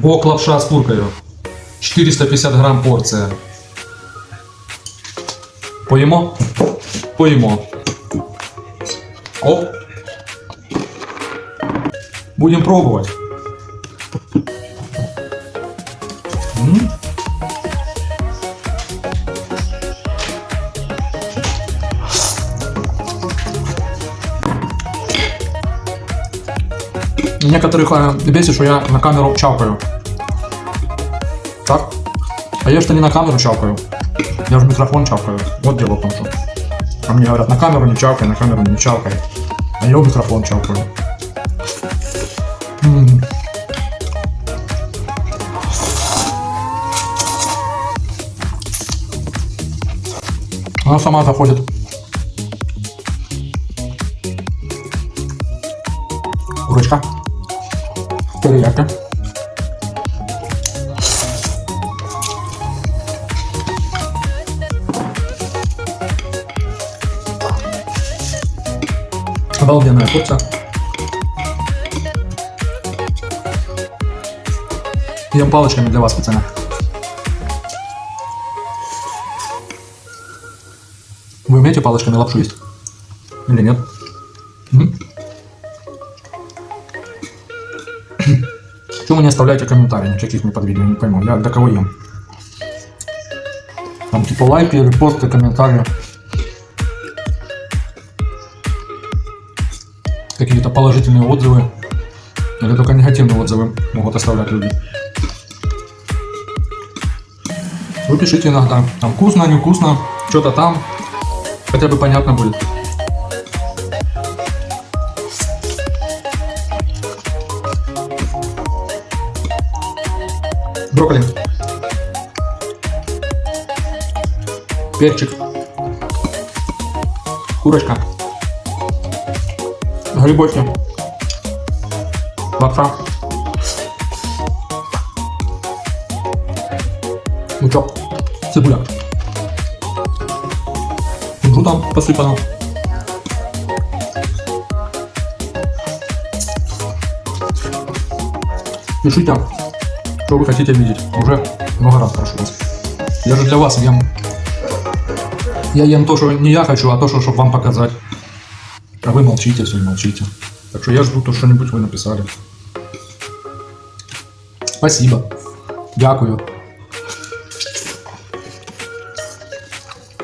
Вок лапша з куркою. 450 грам порція. Поїмо? Поїмо. Оп. Будем пробовать. М. Некоторых бесит, что я на камеру чавкаю. Так? А я что не на камеру чавкаю. Я в микрофон чавкаю. Вот дело в том, что. А мне говорят, на камеру не чавкай, на камеру не чавкай. А я микрофон чавкаю. Она сама заходит. Курочка. Терияка. Обалденная порция. Ем палочками для вас, пацаны. Вы умеете палочками лапшу есть? Или нет? М? Почему вы не оставляете комментарии никаких мне под видео, не пойму. Я для кого ем? Там типа лайки, репосты, комментарии. Какие-то положительные отзывы. Или только негативные отзывы могут оставлять люди. Вы пишите иногда. Там вкусно, невкусно, что-то там. Хотя бы понятно будет. Брокколи. Перчик. Курочка. Грибочки. Лапша. Лучок. Цибуля. Кунжутом посыпано. Пишите, что вы хотите видеть. Уже много раз прошу вас. Я же для вас ем. Я ем то, что не я хочу, а то, что чтобы вам показать. А вы молчите, все молчите. Так что я жду, то что-нибудь вы написали. Спасибо. Дякую.